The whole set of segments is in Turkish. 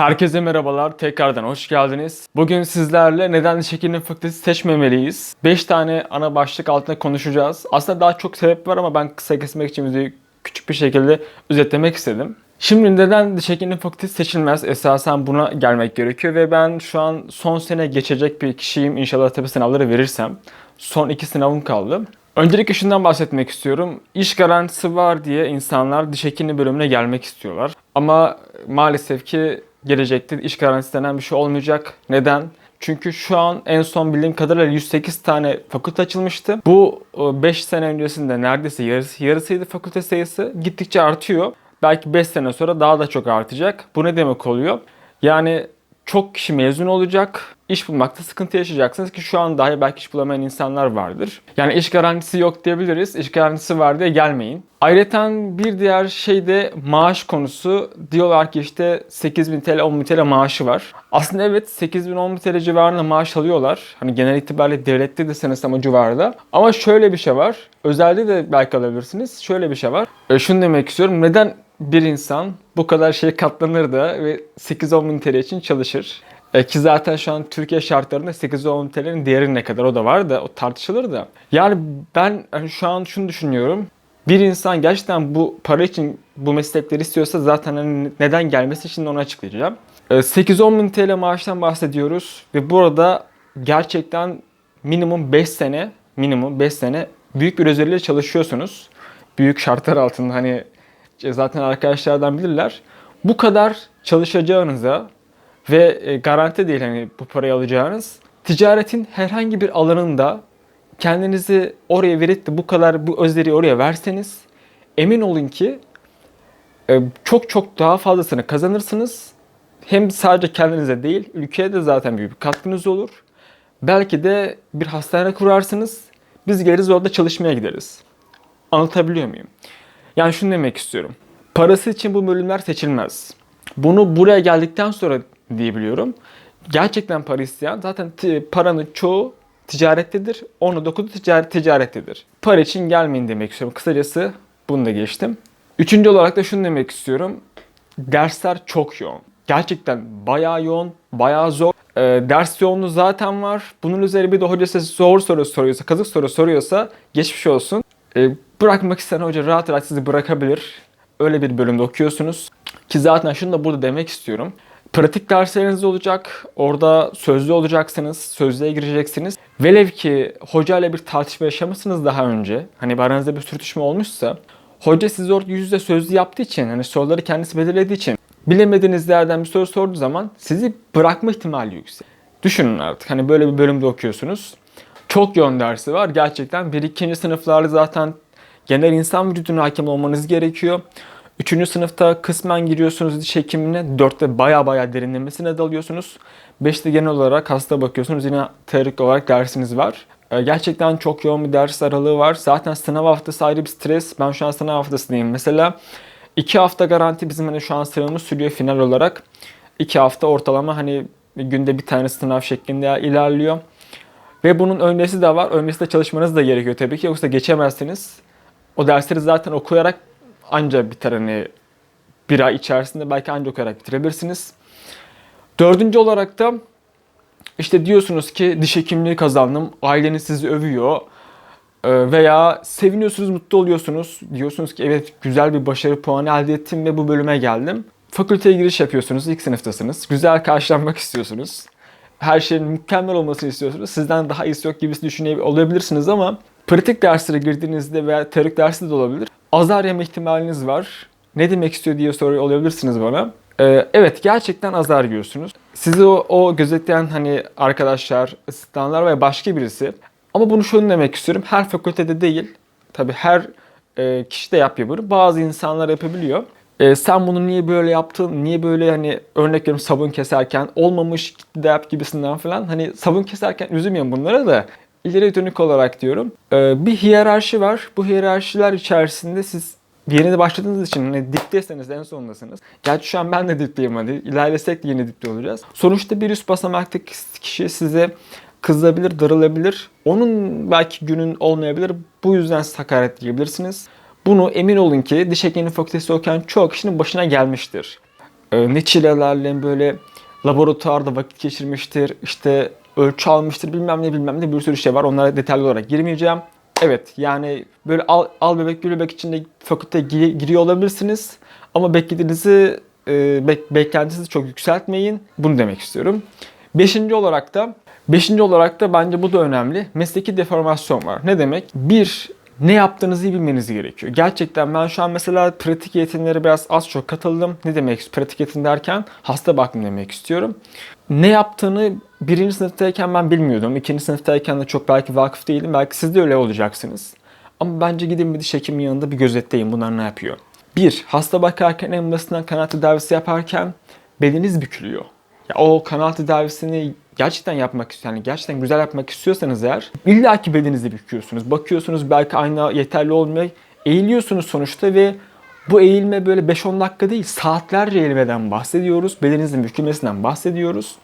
Herkese merhabalar, tekrardan hoş geldiniz. Bugün sizlerle neden diş hekimliği fakültesi seçmemeliyiz? 5 tane ana başlık altında konuşacağız. Aslında daha çok sebep var ama ben kısa kesmek için videoyu küçük bir şekilde özetlemek istedim. Şimdi neden diş hekimliği fakültesi seçilmez? Esasen buna gelmek gerekiyor ve ben şu an son sene geçecek bir kişiyim. İnşallah tabi sınavları verirsem. Son iki sınavım kaldı. Öncelikle şundan bahsetmek istiyorum. İş garantisi var diye insanlar diş hekimliği bölümüne gelmek istiyorlar. Ama maalesef ki gelecekte iş garantisi denen bir şey olmayacak. Neden? Çünkü şu an en son bildiğim kadarıyla 108 tane fakülte açılmıştı. Bu 5 sene öncesinde neredeyse yarısı, yarısıydı fakülte sayısı. Gittikçe artıyor. Belki 5 sene sonra daha da çok artacak. Bu ne demek oluyor? Yani çok kişi mezun olacak. İş bulmakta sıkıntı yaşayacaksınız ki şu an dahi belki iş bulamayan insanlar vardır. Yani iş garantisi yok diyebiliriz. İş garantisi var diye gelmeyin. Ayrıca bir diğer şey de maaş konusu. Diyorlar ki işte 8000 TL 10.000 TL maaşı var. Aslında evet 8000 10.000 TL civarında maaş alıyorlar. Hani genel itibariyle devlette de sanırsam o civarda. Ama şöyle bir şey var. Özelde de belki alabilirsiniz. Şöyle bir şey var. E, şunu demek istiyorum. Neden bir insan bu kadar şey katlanır da ve 8-10 bin TL için çalışır? E, ki zaten şu an Türkiye şartlarında 8-10 bin TL'nin değeri ne kadar o da var da o tartışılır da. Yani ben hani şu an şunu düşünüyorum. Bir insan gerçekten bu para için bu meslekleri istiyorsa zaten hani neden gelmesi şimdi onu açıklayacağım. E, 8-10 bin TL maaştan bahsediyoruz ve burada gerçekten minimum 5 sene minimum 5 sene büyük bir özeliyle çalışıyorsunuz. Büyük şartlar altında hani zaten arkadaşlardan bilirler. Bu kadar çalışacağınıza ve e, garanti değil hani bu parayı alacağınız ticaretin herhangi bir alanında kendinizi oraya verip de bu kadar bu özleri oraya verseniz emin olun ki e, çok çok daha fazlasını kazanırsınız. Hem sadece kendinize değil, ülkeye de zaten büyük bir katkınız olur. Belki de bir hastane kurarsınız. Biz geliriz orada çalışmaya gideriz. Anlatabiliyor muyum? Yani şunu demek istiyorum. Parası için bu bölümler seçilmez. Bunu buraya geldikten sonra diyebiliyorum. Gerçekten para isteyen zaten paranın çoğu ticarettedir. Onu dokudu ticaret ticarettedir. Para için gelmeyin demek istiyorum. Kısacası bunu da geçtim. Üçüncü olarak da şunu demek istiyorum. Dersler çok yoğun. Gerçekten bayağı yoğun, bayağı zor. Ee, ders yoğunluğu zaten var. Bunun üzerine bir de hoca size zor soru soruyorsa, kazık soru soruyorsa geçmiş olsun. Ee, bırakmak isteyen hoca rahat rahat sizi bırakabilir. Öyle bir bölümde okuyorsunuz. Ki zaten şunu da burada demek istiyorum. Pratik dersleriniz olacak. Orada sözlü olacaksınız. Sözlüğe gireceksiniz. Velev ki hocayla bir tartışma yaşamışsınız daha önce. Hani aranızda bir sürtüşme olmuşsa. Hoca sizi orada yüz yüze sözlü yaptığı için, hani soruları kendisi belirlediği için bilemediğiniz yerden bir soru sorduğu zaman sizi bırakma ihtimali yüksek. Düşünün artık hani böyle bir bölümde okuyorsunuz. Çok yoğun dersi var. Gerçekten bir ikinci sınıflarda zaten genel insan vücuduna hakim olmanız gerekiyor. Üçüncü sınıfta kısmen giriyorsunuz diş hekimine. Dörtte baya baya derinlemesine dalıyorsunuz. Beşte genel olarak hasta bakıyorsunuz. Yine teorik olarak dersiniz var. Ee, Gerçekten çok yoğun bir ders aralığı var. Zaten sınav haftası ayrı bir stres. Ben şu an sınav haftasındayım. Mesela iki hafta garanti bizim hani şu an sınavımız sürüyor final olarak. İki hafta ortalama hani günde bir tane sınav şeklinde ilerliyor. Ve bunun öncesi de var. Öncesi de çalışmanız da gerekiyor tabii ki. Yoksa geçemezsiniz. O dersleri zaten okuyarak anca biter hani bir ay içerisinde belki anca okuyarak bitirebilirsiniz. Dördüncü olarak da işte diyorsunuz ki diş hekimliği kazandım, aileniz sizi övüyor Ee, veya seviniyorsunuz, mutlu oluyorsunuz. Diyorsunuz ki evet güzel bir başarı puanı elde ettim ve bu bölüme geldim. Fakülteye giriş yapıyorsunuz, ilk sınıftasınız. Güzel karşılanmak istiyorsunuz. Her şeyin mükemmel olmasını istiyorsunuz. Sizden daha iyisi yok gibisi düşünebilir ama pratik derslere girdiğinizde veya teorik derste de olabilir. Azar yeme ihtimaliniz var. Ne demek istiyor diye soruyor olabilirsiniz bana. Ee, evet gerçekten azar yiyorsunuz. Sizi o, o gözetleyen hani arkadaşlar, asistanlar veya başka birisi. Ama bunu şunu demek istiyorum. Her fakültede değil. Tabi her e, kişi de yapıyor bunu. Bazı insanlar yapabiliyor. E, sen bunu niye böyle yaptın? Niye böyle hani örnek veriyorum sabun keserken olmamış gitti de yap gibisinden falan. Hani sabun keserken üzülmeyin bunlara da ileri dönük olarak diyorum. E, bir hiyerarşi var. Bu hiyerarşiler içerisinde siz yeni başladığınız için hani dipteyseniz en sondasınız. Gerçi şu an ben de dipteyim hadi. İlerlesek de yeni dipte olacağız. Sonuçta bir üst basamaktaki kişi size kızabilir, darılabilir. Onun belki günün olmayabilir. Bu yüzden siz hakaret diyebilirsiniz. Bunu emin olun ki diş hekimliği fakültesi okuyan çoğu kişinin başına gelmiştir. e, ne çilelerle böyle laboratuvarda vakit geçirmiştir, işte ölçü almıştır bilmem ne bilmem ne bir sürü şey var. Onlara detaylı olarak girmeyeceğim. Evet yani böyle al, al bebek gül bebek içinde fakülte gi- giriyor olabilirsiniz. Ama beklediğinizi, e, bek- beklentinizi çok yükseltmeyin. Bunu demek istiyorum. Beşinci olarak da Beşinci olarak da bence bu da önemli. Mesleki deformasyon var. Ne demek? Bir, ne yaptığınızı iyi bilmeniz gerekiyor. Gerçekten ben şu an mesela pratik eğitimlere biraz az çok katıldım. Ne demek pratik eğitim derken hasta bakım demek istiyorum. Ne yaptığını birinci sınıftayken ben bilmiyordum. İkinci sınıftayken de çok belki vakıf değilim. Belki siz de öyle olacaksınız. Ama bence gidin bir diş hekiminin yanında bir gözetleyin bunlar ne yapıyor. Bir, hasta bakarken en basitinden kanal tedavisi yaparken beliniz bükülüyor. Ya o kanal tedavisini gerçekten yapmak yani gerçekten güzel yapmak istiyorsanız eğer illaki belinizi büküyorsunuz. Bakıyorsunuz belki ayna yeterli olmuyor. Eğiliyorsunuz sonuçta ve bu eğilme böyle 5-10 dakika değil saatlerce eğilmeden bahsediyoruz. Belinizin bükülmesinden bahsediyoruz.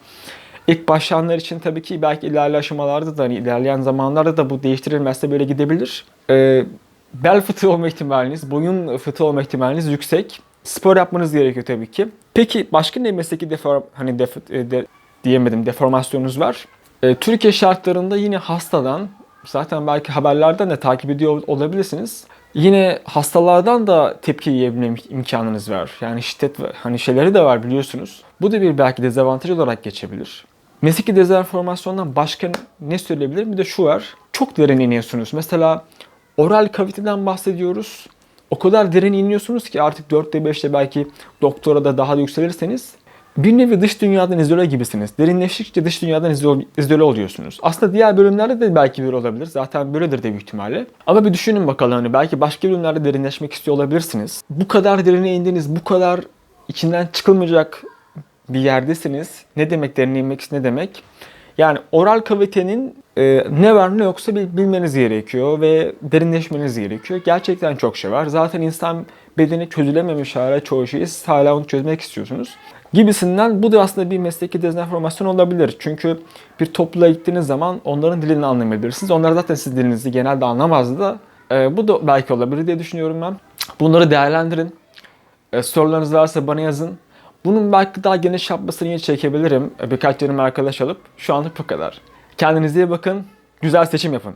İlk başlayanlar için tabii ki belki ilerleyen aşamalarda da hani ilerleyen zamanlarda da bu değiştirilmezse böyle gidebilir. Ee, bel fıtığı olma ihtimaliniz, boyun fıtığı olma ihtimaliniz yüksek. Spor yapmanız gerekiyor tabii ki. Peki başka ne mesleki deform hani def, e, de, diyemedim deformasyonunuz var? Ee, Türkiye şartlarında yine hastadan zaten belki haberlerden de takip ediyor olabilirsiniz. Yine hastalardan da tepki yiyebilme imkanınız var. Yani şiddet hani şeyleri de var biliyorsunuz. Bu da bir belki dezavantaj olarak geçebilir. Mesleki dezenformasyondan başka ne söyleyebilirim? Bir de şu var. Çok derin iniyorsunuz. Mesela oral kaviteden bahsediyoruz. O kadar derin iniyorsunuz ki artık 4'te 5'te belki doktora da daha da yükselirseniz bir nevi dış dünyadan izole gibisiniz. Derinleştikçe dış dünyadan izole, oluyorsunuz. Aslında diğer bölümlerde de belki böyle olabilir. Zaten böyledir de büyük ihtimalle. Ama bir düşünün bakalım hani belki başka bölümlerde derinleşmek istiyor olabilirsiniz. Bu kadar derine indiniz, bu kadar içinden çıkılmayacak bir yerdesiniz. Ne demek derine inmek ne demek? Yani oral kavitenin e, ne var ne yoksa bil- bilmeniz gerekiyor ve derinleşmeniz gerekiyor. Gerçekten çok şey var. Zaten insan bedeni çözülememiş hala çoğu şeyi siz hala onu çözmek istiyorsunuz. Gibisinden bu da aslında bir mesleki dezenformasyon olabilir. Çünkü bir topluluğa gittiğiniz zaman onların dilini anlamayabilirsiniz. Onlar zaten sizin dilinizi genelde anlamazdı da e, bu da belki olabilir diye düşünüyorum ben. Bunları değerlendirin. E, sorularınız varsa bana yazın. Bunun belki daha geniş yapmasını yine çekebilirim. Birkaç yanıma arkadaş alıp. Şu anlık bu kadar. Kendinize iyi bakın. Güzel seçim yapın.